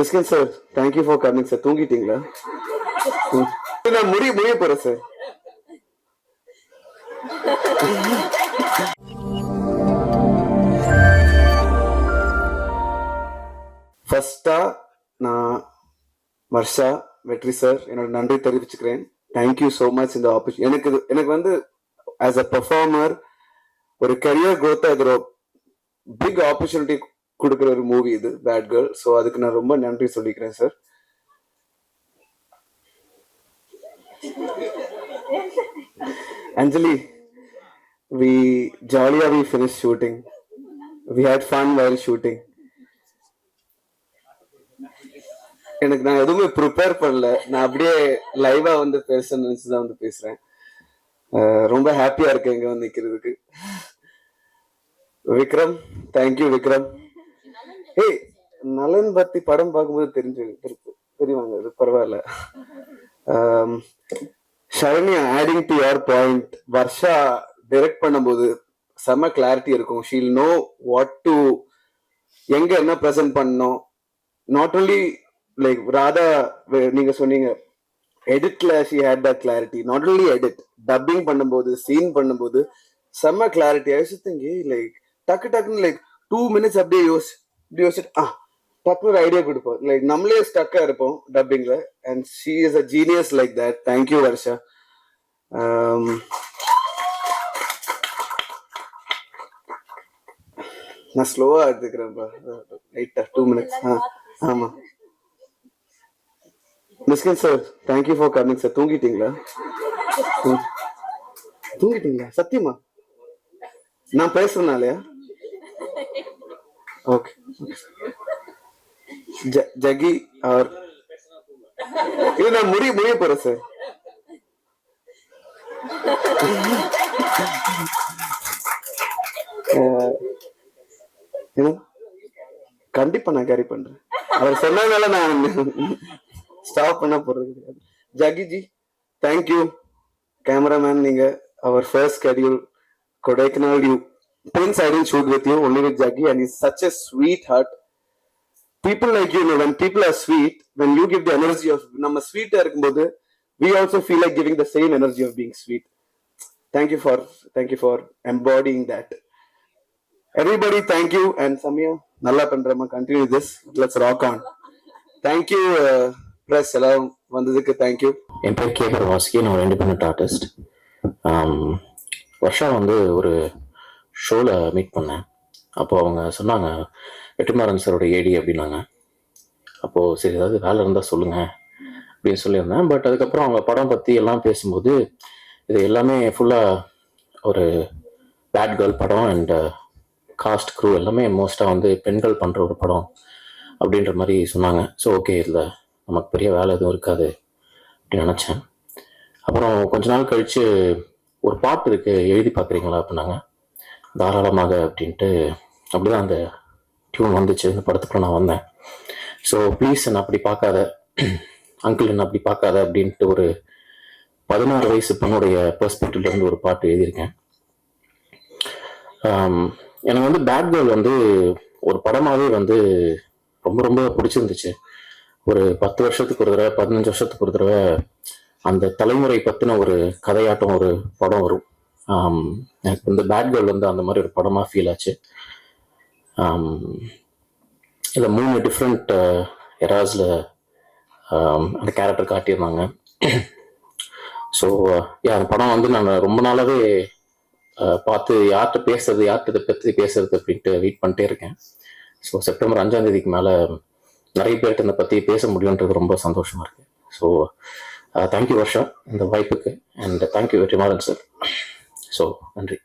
Mysskin sir thank you for coming sir தூங்கிட்டீங்களா. நான் முடிய முடிய போறேன் சார் ஃபர்ஸ்டா நான் வர்ஷா வெற்றி சார் என்னோட நன்றி தெரிவிச்சுக்கிறேன். தேங்க்யூ ஸோ மச் இந்த ஆப்பர்ச்சுனிட்டி எனக்கு எனக்கு வந்து ஆஸ் அ பெர்ஃபார்மர் ஒரு கரியர் growth இது ஒரு பிக் ஆப்பர்ச்சுனிட்டி கொடுக்குற ஒரு மூவி இது பேட் கேர்ள் ஸோ அதுக்கு நான் ரொம்ப நன்றி சொல்லிக்கிறேன் சார் அஞ்சலி வி ஜாலியா we finish shooting we had fun while shooting எனக்கு நான் எதுவுமே ப்ரிப்பேர் பண்ணல. நான் அப்படியே லைவா வந்து பேசணும்னு நினைச்சுதான் வந்து பேசுறேன். ரொம்ப ஹாப்பியா இருக்கேன் இங்க வந்து நிக்கிறதுக்கு. Vikram thank you Vikram. ஏய் நலன் பத்தி படம் பார்க்கும்போது தெரிஞ்சு தெரி- தெரியுவாங்க அது பரவாயில்ல. ஆம், adding to your point Varsha direct பண்ணும்போது செம கிளாரிட்டி இருக்கும். ஷீல் நோ வாட் டு எங்க என்ன ப்ரெசென்ட் பண்ணணும். நாட் ஓன்லி லைக் ராதா நீங்க சொன்னீங்க எடிட்ல she had the clarity not only edit dubbing பண்ணும்போது சீன் பண்ணும்போது செம்ம கிளாரிட்டி ஐ திங்க் லைக் டக்கு டக்குன்னு லைக் டூ மினிட்ஸ் அப்படியே யோசி இப்படி யோசிச்சுட்டு ஆ டக்குனு ஒரு ஐடியா கொடுப்போம். லைக் நம்மளே ஸ்டக்கா இருப்போம் டப்பிங்ல and she is a genius like that thank you Varsha நான் ஸ்லோவா எடுத்துக்கிறேன்ப்பா லைட்டா டூ மினிட்ஸ் ஆ ஆமா. Mysskin sir thank you for coming sir தூங்கிட்டீங்களா. தூங்கிட்டீங்களா? சத்தியமா? நான் பேசுறதுனாலயா ஓகே ஜகி ஆர் இது நான் முடிய முடிய போறேன் சார் என்ன? கண்டிப்பா நான் கேரி பண்றேன். அவர் சொன்னதுனால நான் ஸ்டாப் பண்ண போறது கிடையாது. ஜகிஜி தேங்க்யூ கேமராமேன் நீங்க அவர் first schedule Kodaikanal you Prince I didn't shoot with you, only with Jackie, and he's such a sweetheart. people like you know when people are sweet when you give the energy of நம்ம ஸ்வீட்டா இருக்கும்போது we also feel like giving the same energy of being sweet thank you for thank you for embodying that everybody thank you and Samia, நல்லா பண்றமா continue this let's rock on thank you uh, press எல்லாம் வந்ததுக்கு thank you என் பேர் K வாஸ்கி நான் ஒரு independent artist வருஷா வந்து ஒரு ஷோவில் மீட் பண்ணேன். அப்போது அவங்க சொன்னாங்க வெற்றிமாறன் சாரோட ஏடி அப்படின்னாங்க. அப்போது சரி ஏதாவது வேலை இருந்தால் சொல்லுங்கள் அப்படின்னு சொல்லியிருந்தேன். பட் அதுக்கப்புறம் அவங்க படம் பற்றி எல்லாம் பேசும்போது இது எல்லாமே ஃபுல்லாக ஒரு பேட் கேர்ள் படம் அண்ட் காஸ்ட் க்ரூ எல்லாமே மோஸ்ட்டாக வந்து பெண்கள் பண்ணுற ஒரு படம் அப்படின்ற மாதிரி சொன்னாங்க. ஸோ ஓகே இல்லை நமக்கு பெரிய வேலை எதுவும் இருக்காது அப்படின்னு நினச்சேன். அப்புறம் கொஞ்ச நாள் கழித்து ஒரு பாட்டு இருக்குது எழுதி பார்க்குறீங்களா அப்படின்னாங்க. தாராளமாக அப்படின்ட்டு அப்படிதான் அந்த டியூன் வந்துச்சு. இந்த படத்துக்குள்ள நான் வந்தேன். ஸோ ப்ளீஸ் என்னை அப்படி பார்க்காத. அங்கிள் என்ன அப்படி பார்க்காத அப்படின்ட்டு ஒரு பதினாறு வயசு பொண்ணுடைய பெர்ஸ்பெக்டிவ்லேருந்து ஒரு பாட்டு எழுதியிருக்கேன். எனக்கு வந்து பேட் கேர்ள் வந்து ஒரு படமாகவே வந்து ரொம்ப ரொம்ப பிடிச்சிருந்துச்சு. ஒரு பத்து வருஷத்துக்கு ஒரு தடவை பதினஞ்சு வருஷத்துக்கு ஒரு தடவை அந்த தலைமுறை பற்றின ஒரு கதையாட்டம் ஒரு படம் வரும். எனக்கு இந்த பேட் கேர்ள் வந்து அந்த மாதிரி ஒரு படமாக ஃபீல் ஆச்சு. இதில் மூணு டிஃப்ரெண்ட் எராஸில் அந்த கேரக்டர் காட்டியிருந்தாங்க. ஸோ அந்த படம் வந்து நான் ரொம்ப நாளாகவே பார்த்து யார்கிட்ட பேசுறது யார்கிட்ட இதை பற்றி பேசுறது அப்படின்ட்டு வெயிட் பண்ணிட்டே இருக்கேன். ஸோ செப்டம்பர் அஞ்சாம் தேதிக்கு மேலே நிறைய பேர்கிட்ட இதை பற்றி பேச முடியுன்றது ரொம்ப சந்தோஷமாக இருக்குது ஸோ தேங்க்யூ வருஷா இந்த வாய்ப்புக்கு. அண்ட் தேங்க்யூ வெற்றி மாறன் சார் ஸோ நன்றி.